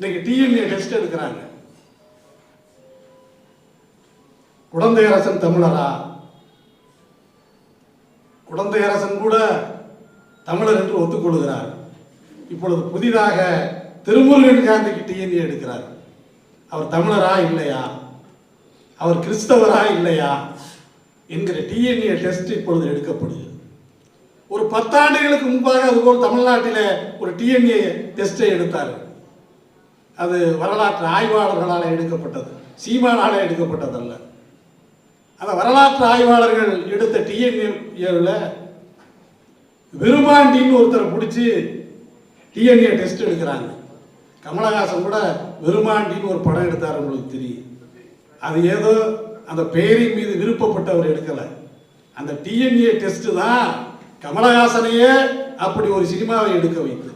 இன்னைக்கு DNA test எடுக்கிறாங்க. குழந்தை அரசன் தமிழரா? குழந்தை அரசன் கூட தமிழர் என்று ஒத்துக்கொள்கிறார். இப்பொழுது புதிதாக திருமுருகன் காந்திக்கு டிஎன்ஏ எடுக்கிறார். அவர் தமிழரா இல்லையா? அவர் கிறிஸ்தவரா இல்லையா? என்கிற டிஎன்ஏ டெஸ்ட் இப்பொழுது எடுக்கப்படுகிறது. ஒரு பத்தாண்டுகளுக்கு முன்பாக அதுபோல் தமிழ்நாட்டில் ஒரு டிஎன்ஏ டெஸ்ட்டை எடுத்தார்கள். அது வரலாற்று ஆய்வாளர்களால் எடுக்கப்பட்டது. சீமானால் எடுக்கப்பட்டதல்ல. அந்த வரலாற்று ஆய்வாளர்கள் எடுத்த டிஎன்ஏவில் விருமாண்டின்னு ஒருத்தரை பிடிச்சி டிஎன்ஏ டெஸ்ட் எடுக்கிறாங்க. கமலஹாசன் கூட விருமாண்டின்னு ஒரு படம் எடுத்தார் உங்களுக்கு தெரியும். அது ஏதோ அந்த பெயரின் மீது விருப்பப்பட்டவர் எடுக்கலை. அந்த டிஎன்ஏ டெஸ்ட் தான் கமலஹாசனையே அப்படி ஒரு சினிமாவை எடுக்க வைத்தது.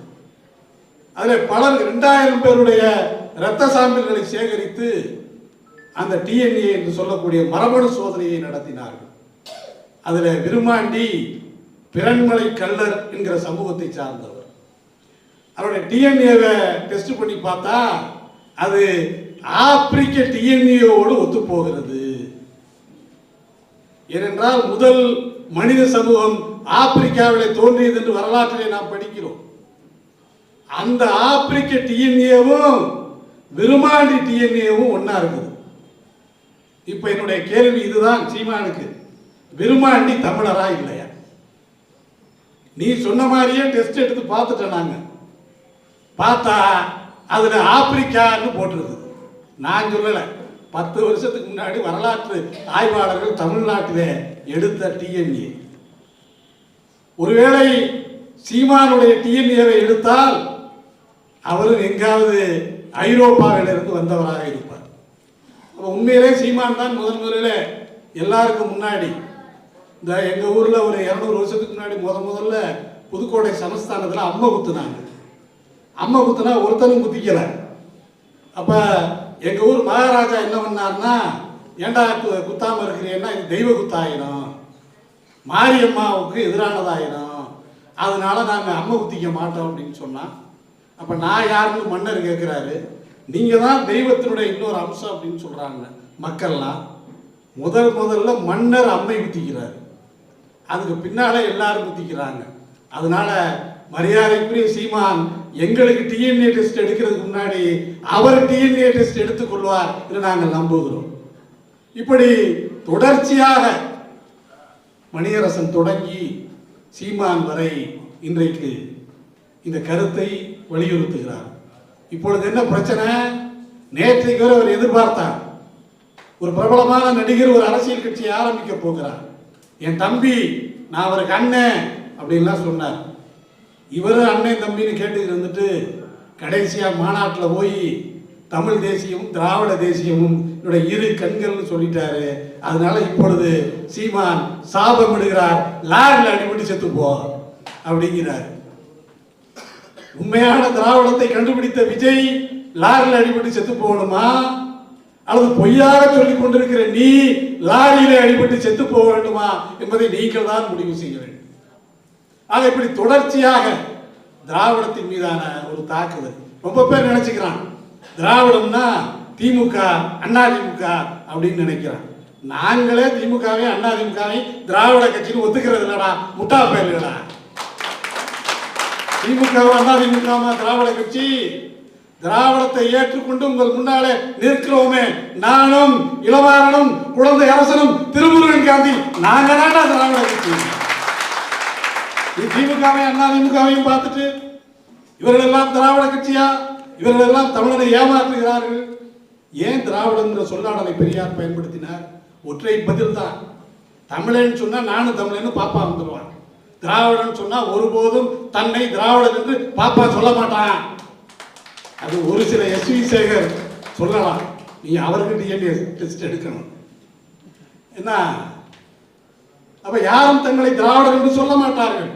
அதில் பலர் ரெண்டாயிரம் பேருடைய இரத்த சாம்பிள்களை சேகரித்து அந்த டிஎன்ஏ என்று சொல்லக்கூடிய மரபணு சோதனையை நடத்தினார்கள். அதில் விருமாண்டி பிறன்மலை கல்லர் என்கிற சமூகத்தை சார்ந்தவர். அவருடைய டிஎன்ஏவை டெஸ்ட் பண்ணி பார்த்தா அது ஆப்பிரிக்க டிஎன்ஏவோடு ஒத்து போகிறது ஏனென்றால் முதல் மனித சமூகம் ஆப்பிரிக்காவிலே தோன்றியது என்று வரலாற்றிலே நாம் படிக்கிறோம். அந்த ஆப்பிரிக்க டிஎன்ஏவும் விருமாண்டி டிஎன்ஏவும் ஒன்றா இருக்குது. இப்ப என்னுடைய கேள்வி இதுதான் சீமானுக்கு. விருமாண்டி தமிழரா இல்லையா? நீ சொன்ன மாதிரியே டெஸ்ட் எடுத்து பார்த்துட்டேன் நாங்க. பார்த்தா அதுல ஆப்பிரிக்கான்னு போட்டிருக்கு நான் சொல்லலை. பத்து வருஷத்துக்கு முன்னாடி வரலாற்று ஆய்வாளர்கள் தமிழ்நாட்டிலே எடுத்த டிஎன்ஏ. ஒருவேளை சீமானுடைய டிஎன்ஏவை எடுத்தால் அவரும் எங்காவது ஐரோப்பாவிலிருந்து வந்தவராக இருப்பார். அப்ப உண்மையிலே சீமான் தான் முதன் முதலில் எல்லாருக்கும் முன்னாடி இந்த எங்கள் ஊரில் ஒரு இரநூறு வருஷத்துக்கு முன்னாடி முத முதல்ல புதுக்கோட்டை சமஸ்தானத்தில் அம்மை குத்துனாங்க. அம்மை குத்துனா ஒருத்தரும் குத்திக்கலை. அப்போ எங்கள் ஊர் மகாராஜா என்ன பண்ணாருன்னா ஏண்டா குத்தாமல் குத்தாம இருக்கிறீன்னா இது தெய்வ குத்தாயிடும் மாரியம்மாவுக்கு எதிரானதாயிடும் அதனால நாங்கள் அம்மை குத்திக்க மாட்டோம் அப்படின்னு சொன்னால் அப்போ நான் யாருன்னு மன்னர் கேட்குறாரு நீங்கள் தான் தெய்வத்தினுடைய இன்னொரு அம்சம் அப்படின்னு சொல்கிறாங்க மக்கள்லாம் முதல் முதல்ல மன்னர் அம்மை குத்திக்கிறாரு. அதுக்கு பின்னால் எல்லாரும் குத்திக்கிறாங்க. அதனால மரியாதைக்குரிய சீமான் எங்களுக்கு டிஎன்ஏ டெஸ்ட் எடுக்கிறதுக்கு முன்னாடி அவர் டிஎன்ஏ டெஸ்ட் எடுத்துக்கொள்வார் என்று நாங்கள் நம்புகிறோம். இப்படி தொடர்ச்சியாக மணியரசன் தொடங்கி சீமான் வரை இன்றைக்கு இந்த கருத்தை வலியுறுத்துகிறார். இப்பொழுது என்ன பிரச்சனை? நேற்றைக்கு வரை அவர் எதிர்பார்த்தார். ஒரு பிரபலமான நடிகர் ஒரு அரசியல் கட்சியை ஆரம்பிக்க போகிறார். என் தம்பி நான் அவருக்கு அண்ணன் அப்படின்லாம் சொன்னார். இவர் அண்ணன் தம்பின்னு கேட்டு இருந்துட்டு கடைசியாக மாநாட்டில் போய் தமிழ் தேசியமும் திராவிட தேசியமும் என்னுடைய இரு கண்கள்னு சொல்லிட்டாரு. அதனால இப்பொழுது சீமான் சாபம் இடுகிறார் லாரில் அடிபட்டு செத்துப்போ அப்படிங்கிறார். உண்மையான திராவிடத்தை கண்டுபிடித்த விஜய் லாரியில் அடிபட்டு செத்து போகணுமா? அல்லது பொய்யாக சொல்லிக் கொண்டிருக்கிற நீ லாரியிலே அடிபட்டு செத்து போக வேண்டுமா என்பதை நீங்கள் தான் முடிவு செய்ய வேண்டும். ஆக இப்படி தொடர்ச்சியாக திராவிடத்தின் மீதான ஒரு தாக்குதல் ரொம்ப பேர் நினைச்சுக்கிறான். திராவிடம்னா திமுக அண்ணா திமுக அப்படின்னு நினைக்கிறான். நாங்களே திமுகவே அண்ணா திமுகவை திராவிட கட்சின்னு ஒத்துக்கிறது இல்லடா. முட்டா பயல்களா திமுக அண்ணா திராவிட கட்சி. திராவிடத்தை ஏற்றுக்கொண்டு உங்கள் முன்னாலே நிற்கிறோமே. நானும் இளவாரனும் குழந்தை அரசனும் திருமுருகன் காந்தி நாங்க தான்டா திராவிட கட்சி. நீ அதிமுகவையும் அண்ணா திமுகவையும் பார்த்துட்டு இவர்கள் எல்லாம் திராவிட கட்சியா? இவர்கள் எல்லாம் தமிழரை ஏமாற்றுகிறார்கள். ஏன் திராவிடங்கிற சொல்லாடலை பெரியார் பயன்படுத்தினார்? ஒற்றை பதில் தான் தமிழன் சொன்னா நானும் தமிழன்னு பாப்பா வந்துடுவான் திராவிடன் சொன்னா ஒருபோதும் தன்னை திராவிடன் என்று பாப்பா சொல்ல மாட்டான். அது ஒரு சில எஸ் வி சேகர் சொல்லலாம். நீ அவருக்கு டிஎன்ஏ டெஸ்ட் எடுக்கணும். என்ன அப்ப யாரும் தங்களை திராவிடர் என்று சொல்ல மாட்டார்கள்.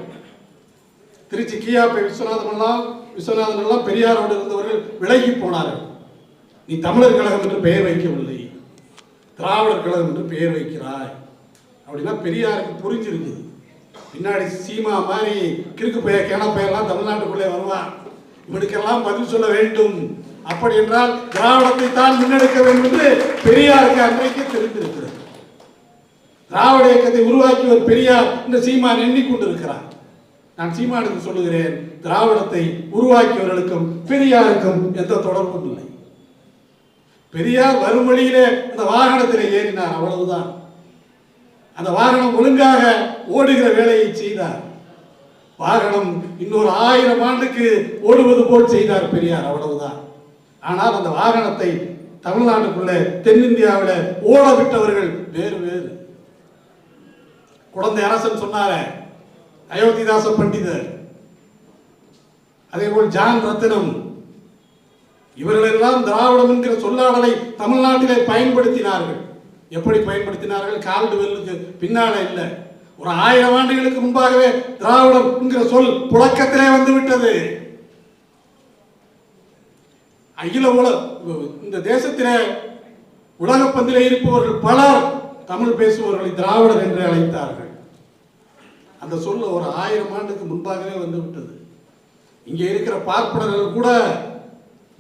திருச்சி கியாப்பை விஸ்வநாதன் எல்லாம் விஸ்வநாதன் எல்லாம் பெரியாரோடு இருந்தவர்கள் விலகி போனார்கள். நீ தமிழர் கழகம் என்று பெயர் வைக்கவில்லை. திராவிடர் கழகம் என்று பெயர் வைக்கிறாய். அப்படின்னா பெரியாருக்கு புரிஞ்சிருக்குது. பின்னாடி சீமா மாதிரி கிறுக்கு பைய கேன பையெல்லாம் தமிழ்நாட்டுக்குள்ளே வருவான். இவனுக்கெல்லாம் பதில் சொல்ல வேண்டும். அப்படி என்றால் திராவிடத்தை தான் முன்னெடுக்க வேண்டும் என்று பெரியாருக்கு அன்றைக்கு தெரிந்திருக்கிறது. திராவிட இயக்கத்தை உருவாக்கியவர் பெரியார் இந்த சீமான் எண்ணிக்கொண்டிருக்கிறார். நான் சீமானுக்கு சொல்லுகிறேன் திராவிடத்தை உருவாக்கியவர்களுக்கும் பெரியாருக்கும் எந்த தொடர்பும் இல்லை. பெரியார் வரும் வழியிலே அந்த வாகனத்தில் ஏறினார் அவ்வளவுதான். அந்த வாகனம் ஒழுங்காக ஓடுகிற வேலையை செய்தார். வாகனம் இன்னொரு ஆயிரம் ஆண்டுக்கு ஓடுவது போல் செய்தார் பெரியார் அவ்வளவுதான். ஆனால் அந்த வாகனத்தை தமிழ்நாட்டுக்குள்ள தென்னிந்தியாவில் ஓட விட்டவர்கள் வேறு வேறு. குழந்தை அரசன் சொன்னார அயோத்திதாச பண்டிதர். அதே போல் ஜான் ரத்தினம் இவர்களெல்லாம் திராவிடம் என்கிற சொல்லாடலை தமிழ்நாட்டிலே பயன்படுத்தினார்கள். எப்படி பயன்படுத்தினார்கள்? கால்டுவெல்லுக்கு பின்னால இல்லை. ஒரு ஆயிரம் ஆண்டுகளுக்கு முன்பாகவே திராவிடம் என்கிற சொல் புழக்கத்திலே வந்துவிட்டது அகில உல இந்த தேசத்திலே உலகப்பந்திலே இருப்பவர்கள் பலர் தமிழ் பேசுபவர்களை திராவிடர் என்று அழைத்தார்கள். அந்த சொல் ஒரு ஆயிரம் ஆண்டுக்கு முன்பாகவே வந்து விட்டது. இங்கே இருக்கிற பார்ப்பனர்கள் கூட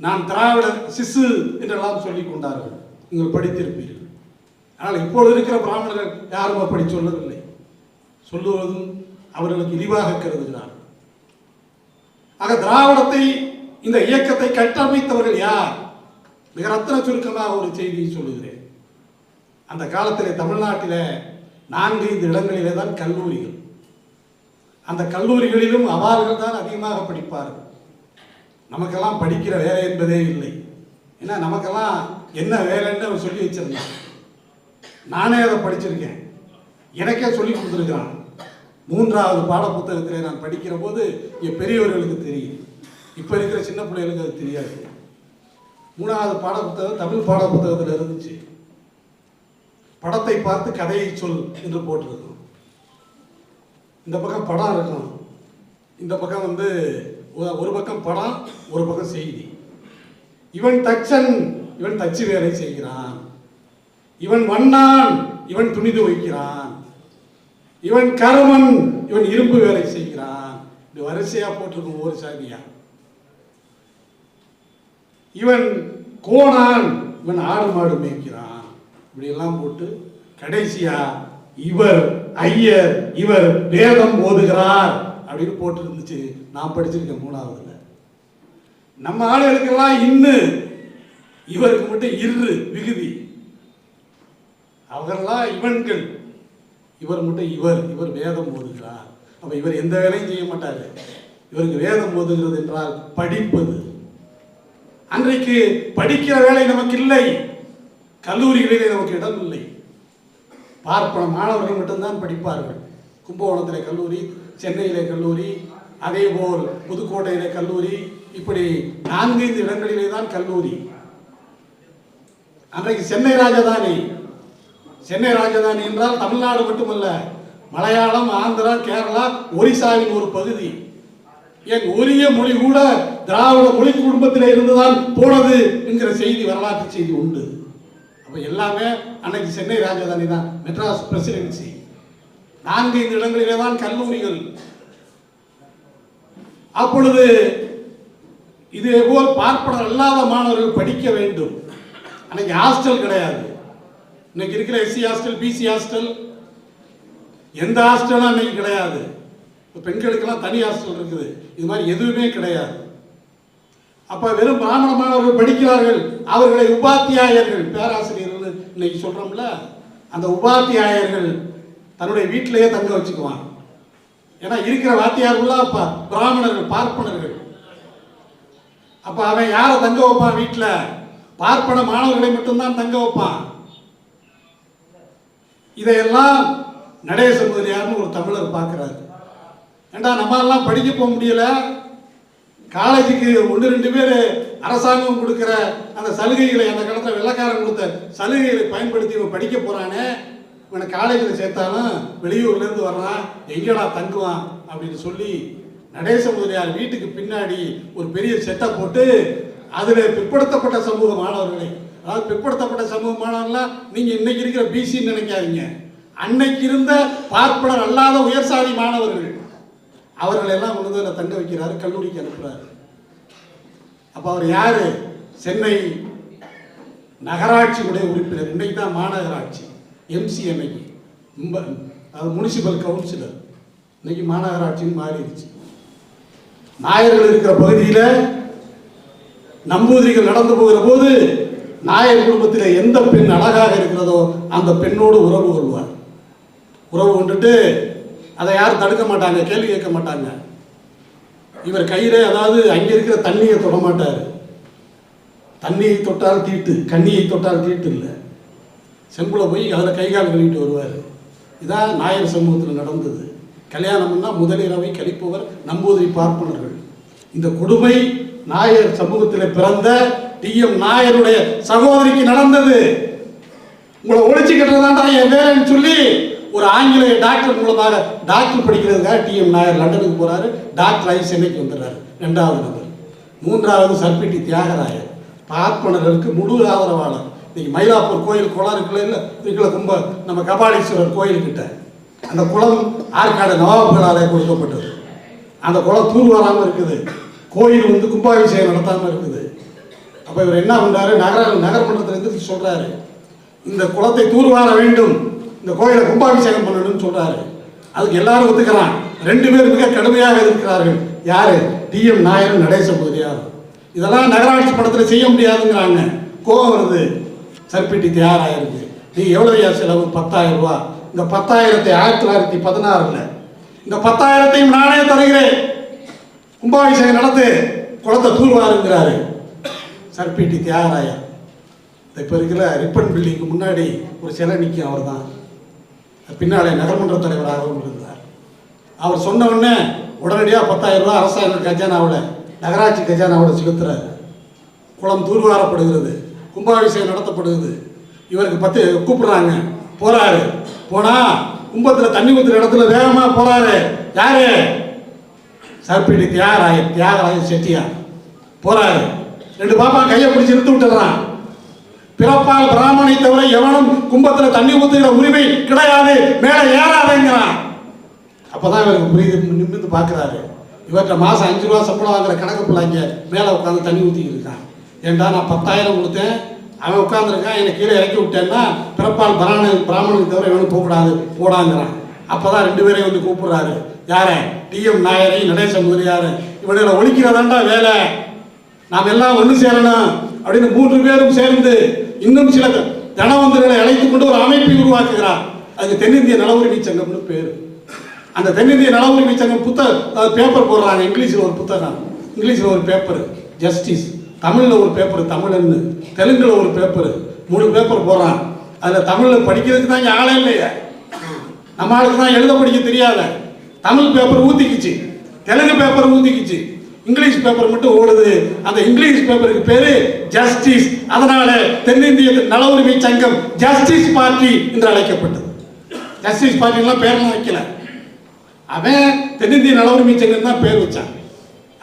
நான் திராவிட சிசு என்றெல்லாம் சொல்லிக் கொண்டார்கள். நீங்கள் படித்திருப்பீர்கள். ஆனால் இப்பொழுது இருக்கிற பிராமணர்கள் யாரும் அப்படி சொல்லவில்லை. சொல்லுவதும் அவர்களுக்கு இழிவாக கருதுகிறார் ஆக திராவிடத்தை இந்த இயக்கத்தை கட்டமைத்தவர்கள் யார்? மிக ரத்தன சுருக்கமாக ஒரு செய்தியை சொல்லுகிறேன். அந்த காலத்தில் தமிழ்நாட்டில் நான்கு ஐந்து இடங்களிலே தான் கல்லூரிகள். அந்த கல்லூரிகளிலும் அவார்கள் தான் அதிகமாக படிப்பார்கள். நமக்கெல்லாம் படிக்கிற வேலை என்பதே இல்லை. ஏன்னா நமக்கெல்லாம் என்ன வேலைன்னு அவர் சொல்லி வச்சிருந்தாங்க நானே அதை படிச்சிருக்கேன். எனக்கே சொல்லி கொடுத்துருக்கிறான். மூன்றாவது பாட புத்தகத்திலே நான் படிக்கிற போது என் பெரியவர்களுக்கு தெரியும். இப்போ இருக்கிற சின்ன பிள்ளைகளுக்கு அது தெரியாது. மூணாவது பாட புத்தகம் தமிழ் பாட புத்தகத்தில் இருந்துச்சு. படத்தை பார்த்து கதையை சொல் என்று போட்டிருக்கோம் இந்த பக்கம் படம் இருக்கும் இந்த பக்கம் வந்து ஒரு பக்கம் படம் ஒரு பக்கம் செய்தி. இவன் தச்சன் இவன் தச்சு வேலை செய்கிறான். இவன் வண்ணான் இவன் துணி துவைக்கிறான் இவன் கருமன் இவன் இரும்பு வேலை செய்கிறான். இது வரிசையா போட்டிருக்கும் ஒவ்வொரு சாதியா இவன் கோணான் இவன் ஆடு மாடு மேய்க்கிறான். இப்படி எல்லாம் போட்டு கடைசியா இவர் ஐயர் இவர் வேதம் ஓதுகிறார் அப்படின்னு போட்டு இருந்துச்சு நான் படிச்சிருக்கேன் மூணாவதுல. நம்ம ஆளுகளுக்கெல்லாம் இன்னு இவருக்கு மட்டும் இரு விகுதி. அவரெல்லாம் இவன்கள். இவர் மட்டும் இவர் இவர் வேதம் ஓதுகிறார். அப்போ இவர் எந்த வேலையும் செய்ய மாட்டார். இவருக்கு வேதம் ஓதுகிறது என்றால் படிப்பது. அன்றைக்கு படிக்கிற வேலை நமக்கு இல்லை கல்லூரிகளிலே நமக்கு இடம் இல்லை. பார்ப்பன மாணவர்கள் மட்டும்தான் படிப்பார்கள். கும்பகோணத்திலே கல்லூரி சென்னையிலே கல்லூரி அதே போல் புதுக்கோட்டையிலே கல்லூரி இப்படி நான்கைந்து இடங்களிலே தான் கல்லூரி. அன்றைக்கு சென்னை ராஜதானி சென்னை ராஜதானி என்றால் தமிழ்நாடு மட்டுமல்ல மலையாளம் ஆந்திரா கேரளா ஒரிசாவின் ஒரு பகுதி. என் ஒரிய மொழி கூட திராவிட மொழி குடும்பத்திலே இருந்துதான் போனது என்கிற செய்தி வரலாற்று செய்தி உண்டு. அப்ப எல்லாமே அன்னைக்கு சென்னை ராஜதானி தான் மெட்ராஸ் பிரசிடென்சி. நான்கு ஐந்து இடங்களிலே தான் கல்லூரிகள். அப்பொழுது இதே போல் பார்ப்பனர் அல்லாத மாணவர்கள் படிக்க வேண்டும். அன்னைக்கு ஹாஸ்டல் கிடையாது. இன்னைக்கு இருக்கிற எஸ்சி ஹாஸ்டல் பிசி ஹாஸ்டல் எந்த ஹாஸ்டலும் அன்னைக்கு கிடையாது. பெண்களுக்கெல்லாம் தனி ஹாஸ்டல் இருக்குது. இது மாதிரி எதுவுமே கிடையாது. அப்போ வெறும் பிராமண மாணவர்கள் படிக்கிறார்கள். அவர்களை உபாத்தியாயர்கள் பேராசிரியர்கள் இன்னைக்கு சொல்கிறோம்ல அந்த உபாத்தியாயர்கள் தன்னுடைய வீட்டிலேயே தங்க வச்சுக்குவான் ஏன்னா இருக்கிற வாத்தியார்கள்லாம் அப்போ பிராமணர்கள் பார்ப்பனர்கள். அப்போ அவன் யாரை தங்க வைப்பான் வீட்டில் பார்ப்பன மாணவர்களை மட்டும்தான் தங்க வைப்பான். இதையெல்லாம் நடேச முதலியார்னு ஒரு தமிழர் பார்க்குறாரு. ஏண்டா நம்ம எல்லாம் படிக்க போக முடியல? காலேஜுக்கு ஒன்று ரெண்டு பேர் அரசாங்கம் கொடுக்குற அந்த சலுகைகளை அந்த காலத்தில் வெள்ளக்காரன் கொடுத்த சலுகைகளை பயன்படுத்தி இவன் படிக்க போகிறானே இவனை காலேஜில் சேர்த்தாலும் வெளியூர்லேருந்து வர்றான். எங்கேடா தங்குவான் அப்படின்னு சொல்லி நடேச முதலியார் வீட்டுக்கு பின்னாடி ஒரு பெரிய செட்டை போட்டு அதில் பிற்படுத்தப்பட்ட சமூக மாணவர்களை அதாவது பிற்படுத்தப்பட்ட சமூக மாணவர்கள்லாம் நீங்கள் இன்னைக்கு இருக்கிற பிசின்னு நினைக்காதீங்க. அன்னைக்கு இருந்த பார்ப்பனர் அல்லாத உயர்சாதி மாணவர்கள் அவர்கள் எல்லாம் கொண்டு வந்து தங்க வைக்கிறாரு கல்லூரிக்கு அனுப்புறாரு. அப்போ அவர் யார்? சென்னை நகராட்சியுடைய உறுப்பினர். இன்னைக்கு தான் மாநகராட்சி எம்சிஎம்ஐ ரொம்ப அது முனிசிபல் கவுன்சிலர் இன்னைக்கு மாநகராட்சின்னு மாறிடுச்சு. நாயர்கள் இருக்கிற பகுதியில் நம்பூதிரிகள் நடந்து போகிற போது நாயர் குடும்பத்தில் எந்த பெண் அழகாக இருக்கிறதோ அந்த பெண்ணோடு உறவு கொள்வார். உறவு கொண்டுட்டு அதை யாரும் தடுக்க மாட்டாங்க கேள்வி கேட்க மாட்டாங்க. இவர் கையில் அதாவது அங்கே இருக்கிற தண்ணியை தொட மாட்டார். தண்ணியை தொட்டால் தீட்டு கண்ணியை தொட்டால் தீட்டு இல்லை. செம்புல போய் அதில் கை கால் கழுவிட்டு வருவார். இதான் நாயர் சமூகத்தில் நடந்தது. கல்யாணம்னா முதலிரவை கழிப்பவர் நம்பூதிரி பார்ப்பனர்கள். இந்த கொடுமை நாயர் சமூகத்தில் பிறந்த டி. எம். நாயருடைய சகோதரிக்கு நடந்தது. உங்களை ஒழிச்சு கட்டுறதாண்டா என் வேலைன்னு சொல்லி ஒரு ஆங்கிலேய டாக்டர் மூலமாக டாக்டர் படிக்கிறதுக்காக டி. எம். நாயர் லண்டனுக்கு போறாரு. டாக்டர் ஆகி சென்னைக்கு வந்துடுறாரு. ரெண்டாவது நபர். மூன்றாவது சர்பிட்டி தியாகராயர். பார்ப்பனர்களுக்கு முழு ஆதரவாளர். இன்னைக்கு மயிலாப்பூர் கோயில் குளம் இருக்குல்ல இல்லை? இருக்குல்ல கும்ப நம்ம கபாலீஸ்வரர் கோயில்கிட்ட. அந்த குளம் ஆற்காடு நவாபுகளாலே கொடுக்கப்பட்டது அந்த குளம் தூர் வராமல் இருக்குது. கோயில் வந்து கும்பாபிஷேகம் நடத்தாமல் இருக்குது. அப்போ இவர் என்ன பண்ணுறாரு நகர நகர்மன்றத்திலிருந்து சொல்கிறாரு இந்த குளத்தை தூர்வார வேண்டும். இந்த கோயிலை கும்பாபிஷேகம் பண்ணணும்னு சொல்கிறாரு அதுக்கு எல்லாரும் ஒத்துக்கிறான் ரெண்டு பேர் மிக கடுமையாக இருக்கிறார்கள் யார்? டி எம் நாயரும் நடேச முதலியார் இதெல்லாம் நகராட்சி படத்தில் செய்ய முடியாதுங்கிறாங்க. கோவம் வருது. சர்பிட்டி தயாராகிருக்கு நீ எவ்வளோ செலவு? பத்தாயிரம் ரூபா. இந்த பத்தாயிரத்தை ஆயிரத்தி தொள்ளாயிரத்தி பதினாறில். இந்த பத்தாயிரத்தையும் நானே தருகிறேன். கும்பாபிஷேகம் நடத்து. குளத்தை தூர்வாருங்கிறாரு. சர்பிடி தியாகராயர் இப்போ இருக்கிற ரிப்பன் பில்டிங்க்கு முன்னாடி ஒரு சிலை நிற்கும் அவர் தான் பின்னாலே நகர்மன்ற தலைவராகவும் இருந்தார். அவர் சொன்ன உடனே உடனடியாக பத்தாயிரம் ரூபா அரசாங்க கஜானாவில் நகராட்சி கஜானாவில் செலுத்துறாரு. குளம் தூர்வாரப்படுகிறது கும்பாபிஷேகம் நடத்தப்படுகிறது. இவருக்கு பத்து கூப்பிடுறாங்க போறாரு. போனா கும்பத்தில் தண்ணி ஊற்றுற இடத்துல வேகமாக போறாரு. யாரு? சர்பிடி தியாகராய தியாகராய செட்டியார். போறாரு. ரெண்டு பாப்பா கையை பிடிச்சி இழுத்து விட்டுறான் பிறப்பால் பிராமணை தவிர எவனும் கும்பத்தில் தண்ணி ஊத்துகிற உரிமை கிடையாது மேல ஏறாதேங்கிறான். அப்பதான் இவருக்கு புரியுது நிமிந்து பார்க்கறாரு. இவர்கிட்ட மாசம் அஞ்சு ரூபா சம்பளம் வாங்குற கணக்கு பிள்ளைங்க மேல உட்காந்து தண்ணி ஊத்திக்கிட்டு இருக்கான். ஏன்டா நான் பத்தாயிரம் கொடுத்தேன் அவன் உட்காந்துருக்கான் என்னை கீழே இறக்கி விட்டேன்னா பிறப்பால் பிராண பிராமணனுக்கு தவிர எவனும் போகக்கூடாது போடாங்கிறான். அப்பதான் ரெண்டு பேரையும் வந்து கூப்பிடுறாரு. யார? டிஎம் நாயரையும் நடேச முதலியாரு. இவனை ஒழிக்கிறதாண்டா வேலை? நாம் எல்லாம் ஒன்று சேரணும் அப்படின்னு மூன்று பேரும் சேர்ந்து இன்னும் சில தனவந்தர்களை அழைத்து கொண்டு ஒரு அமைப்பை உருவாக்குகிறார். அதுக்கு தென்னிந்திய நல உரிமை சங்கம்னு பேர். அந்த தென்னிந்திய நல உரிமை சங்கம் புத்தக பேப்பர் போடுறாங்க. இங்கிலீஷில் ஒரு புத்தகம் இங்கிலீஷில் ஒரு பேப்பர் ஜஸ்டிஸ் தமிழில் ஒரு பேப்பர் தமிழன்னு. தெலுங்கில் ஒரு பேப்பர் மூணு பேப்பர் போடுறான். அதில் தமிழில் படிக்கிறதுக்கு தான் இங்கே ஆளே இல்லையே. நம்ம ஆளுக்கு தான் எழுத படிக்க தெரியாத. தமிழ் பேப்பர் ஊற்றிக்கிச்சு தெலுங்கு பேப்பர் ஊத்திக்கிச்சு. இங்கிலீஷ் பேப்பர் மட்டும் ஓடுது. அந்த இங்கிலீஷ் பேப்பருக்கு பேரு ஜஸ்டிஸ். அதனால தென்னிந்திய நல உரிமை சங்கம் ஜஸ்டிஸ் பார்ட்டி என்று அழைக்கப்பட்டது. ஜஸ்டிஸ் பார்ட்டிலாம் பேர்லாம் வைக்கல. அவன் தென்னிந்திய நல உரிமை சங்கம் தான் பேர் வச்சான்.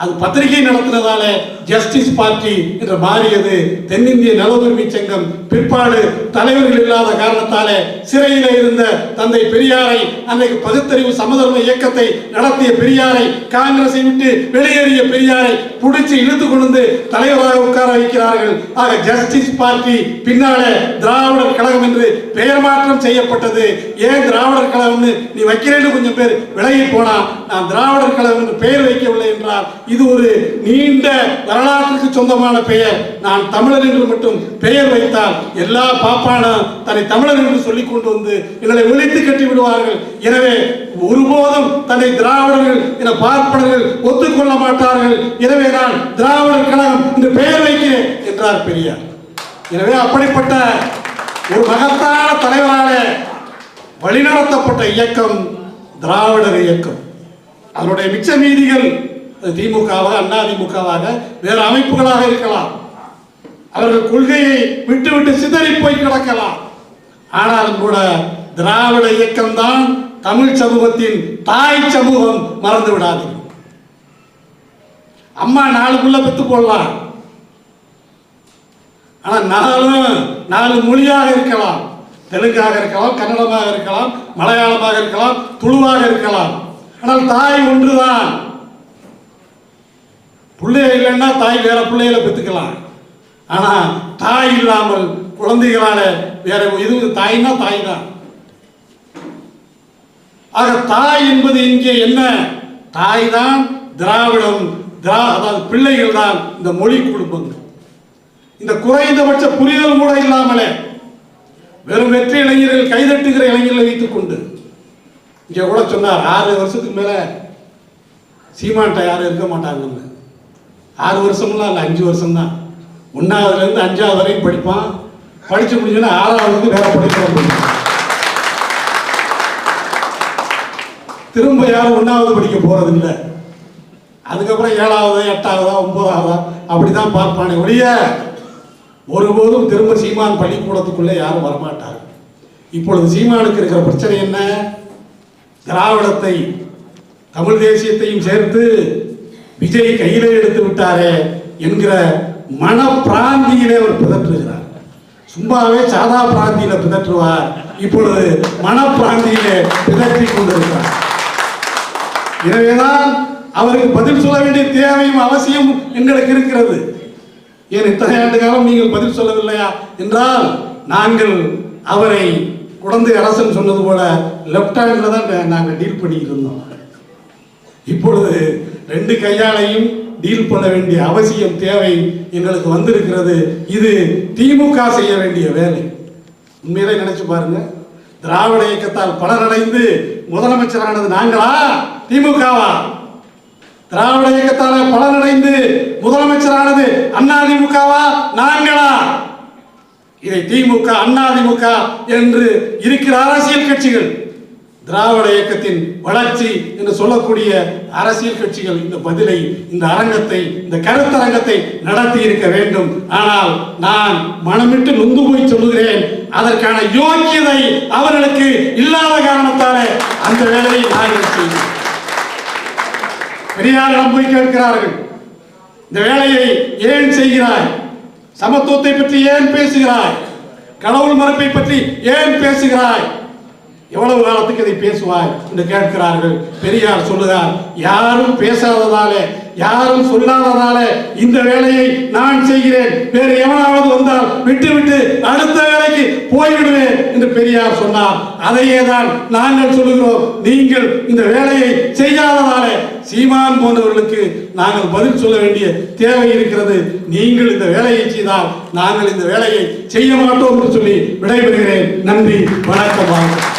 அது பத்திரிகை நடத்தினதால ஜஸ்டிஸ் பார்ட்டி என்று மாறியது. தென்னிந்திய நலவுரிமை சங்கம் பிற்பாடு தலைவர்கள் இல்லாத காரணத்தாலே சிறையில் இருந்த தந்தை பெரியாரை அன்றைக்கு பகுத்தறிவு சமதர்ம இயக்கத்தை நடத்திய பெரியாரை காங்கிரஸை விட்டு வெளியேறிய பெரியாரை பிடிச்சு இழுத்து கொண்டு தலைவராக உட்கார வைக்கிறார்கள். ஆக ஜஸ்டிஸ் பார்ட்டி பின்னாலே திராவிடர் கழகம் என்று பெயர் மாற்றம் செய்யப்பட்டது. ஏன் திராவிடர் கழகம்னு? நீ வைக்கிறேன்னு கொஞ்சம் பேர் விலகி போனா நான் திராவிடர் கழகம் என்று பெயர் வைக்கவில்லை என்றால் இது ஒரு நீண்ட வரலாற்றுக்கு சொந்தமான பெயர். நான் தமிழர் என்று மட்டும் பெயர் வைத்தால் எல்லா பாப்பானும் தன்னை தமிழர் என்று சொல்லிக் கொண்டு வந்து என்னை ஒழித்து கட்டி விடுவார்கள். எனவே ஒருபோதும் தன்னை திராவிடர்கள் என பார்ப்பனர்கள் ஒத்துக்கொள்ள மாட்டார்கள். எனவே நான் திராவிடர் கழகம் என்று பெயர் வைக்கிறேன் என்றார் பெரியார். எனவே அப்படிப்பட்ட ஒரு மகத்தான தலைவரால வழிநடத்தப்பட்ட இயக்கம் திராவிடர் இயக்கம். அதனுடைய மிச்ச மீதிகள் திமுகவாக அண்ணா திமுகவாக வேறு அமைப்புகளாக இருக்கலாம். அவர்கள் கொள்கையை விட்டு விட்டு சிதறி போய் கிடக்கலாம். ஆனாலும் கூட திராவிட இயக்கம்தான் தமிழ் சமூகத்தின் தாய் சமூகம் மறந்து விடாது அம்மா நாலு புள்ள பெத்து போடலாம். ஆனால் நாலும் நாலு மொழியாக இருக்கலாம். தெலுங்காக இருக்கலாம் கன்னடமாக இருக்கலாம் மலையாளமாக இருக்கலாம் துளுவாக இருக்கலாம். ஆனால் தாய் ஒன்றுதான். பிள்ளைய இல்லைன்னா தாய் வேற பிள்ளைகளை பெற்றுக்கலாம் ஆனா தாய் இல்லாமல் குழந்தைகளால வேற இது தாய்னா தாய் தான் ஆக தாய் என்பது இங்கே என்ன? தாய் தான் திராவிடம் திரா அதாவது பிள்ளைகள் தான் இந்த மொழி குடும்பங்கள். இந்த குறைந்தபட்ச புரிதல் கூட இல்லாமலே வெறும் வெற்றி இளைஞர்கள் கைதட்டுகிற இளைஞர்களை வைத்துக் கொண்டு இங்கே கூட சொன்னார் ஆறு வருஷத்துக்கு மேல சீமான்ட்ட யாரும் இருக்க மாட்டாங்கன்னு ஆறு வருஷம்லாம் இல்லை அஞ்சு வருஷம் தான் அஞ்சாவது வரையும் படிப்பான். படித்து முடிஞ்சோன்னா ஆறாவதுலேருந்து வேறு வேற முடியும் திரும்ப யாரும் ஒன்றாவது படிக்க போகிறதில்ல இல்லை அதுக்கப்புறம் ஏழாவது எட்டாவதா ஒன்பதாவதா அப்படிதான் பார்ப்பானே ஒழிய ஒருபோதும் திரும்ப சீமான் பள்ளிக்கூடத்துக்குள்ளே யாரும் வரமாட்டார் இப்பொழுது சீமானுக்கு இருக்கிற பிரச்சனை என்ன? திராவிடத்தை தமிழ் தேசியத்தையும் சேர்த்து விஜய் கையிலே எடுத்து விட்டாரே என்கிற மன பிராந்தியிலே அவர் பிதற்றுகிறார். சும்மாவே சாதா பிராந்தியில பிதற்றுவார். இப்பொழுது மன பிராந்தியிலே பிதற்றி கொண்டிருக்கிறார். எனவேதான் அவருக்கு பதில் சொல்ல வேண்டிய தேவையும் அவசியம் எங்களுக்கு இருக்கிறது. ஏன் இத்தனை ஆண்டு காலம் நீங்கள் பதில் சொல்லவில்லையா? என்றால் நாங்கள் அவரை குழந்தை அரசன் சொன்னது போல லெப்ட் ஹேண்ட்ல தான் நாங்கள் டீல் பண்ணிக்கிட்டு இருந்தோம். இப்பொழுது ரெண்டு கையாலையும் டீல் பண்ண வேண்டிய அவசியம் தேவை எங்களுக்கு வந்திருக்கிறது. இது திமுக செய்ய வேண்டிய வேலை. உண்மையிலே நினைச்சு பாருங்க. திராவிட இயக்கத்தால் பலரடைந்து முதலமைச்சரானது நாங்களா? திமுகவா? திராவிட இயக்கத்தால பலனடைந்து முதலமைச்சரானது அதிமுகவா நாங்களா? இதை திமுக அதிமுக என்று இருக்கிற அரசியல் கட்சிகள் திராவிட இயக்கத்தின் வளர்ச்சி என்று சொல்லக்கூடிய அரசியல் கட்சிகள் இந்த பதிலை இந்த அரங்கத்தை இந்த கருத்தரங்கத்தை நடத்தி இருக்க வேண்டும். ஆனால் நான் மனமிட்டு நொந்து போய் சொல்லுகிறேன் அதற்கான யோக்கியதை அவர்களுக்கு இல்லாத காரணத்தாலே அந்த வேலையை நாங்கள் செய்வோம் பெரியாரிடம் போய் கேட்கிறார்கள் இந்த வேலையை ஏன் செய்கிறாய்? சமத்துவத்தை பற்றி ஏன் பேசுகிறாய்? கடவுள் மறுப்பை பற்றி ஏன் பேசுகிறாய்? எவ்வளவு காலத்துக்கு இதை பேசுவாய் என்று கேட்கிறார்கள். பெரியார் சொல்லுகிறார் யாரும் பேசாததாலே யாரும் சொல்லாததாலே இந்த வேலையை நான் செய்கிறேன். வேறு எவனாவது வந்தால் விட்டு விட்டு அடுத்த வேலைக்கு போய்விடுவேன். என்று பெரியார் சொன்னார். அதையே தான் நாங்கள் சொல்லுகிறோம். நீங்கள் இந்த வேலையை செய்யாததாலே சீமான் போன்றவர்களுக்கு நாங்கள் பதில் சொல்ல வேண்டிய தேவை இருக்கிறது. நீங்கள் இந்த வேலையை செய்தால் நாங்கள் இந்த வேலையை செய்ய மாட்டோம் என்று சொல்லி விடைபெறுகிறேன். நன்றி வணக்கம்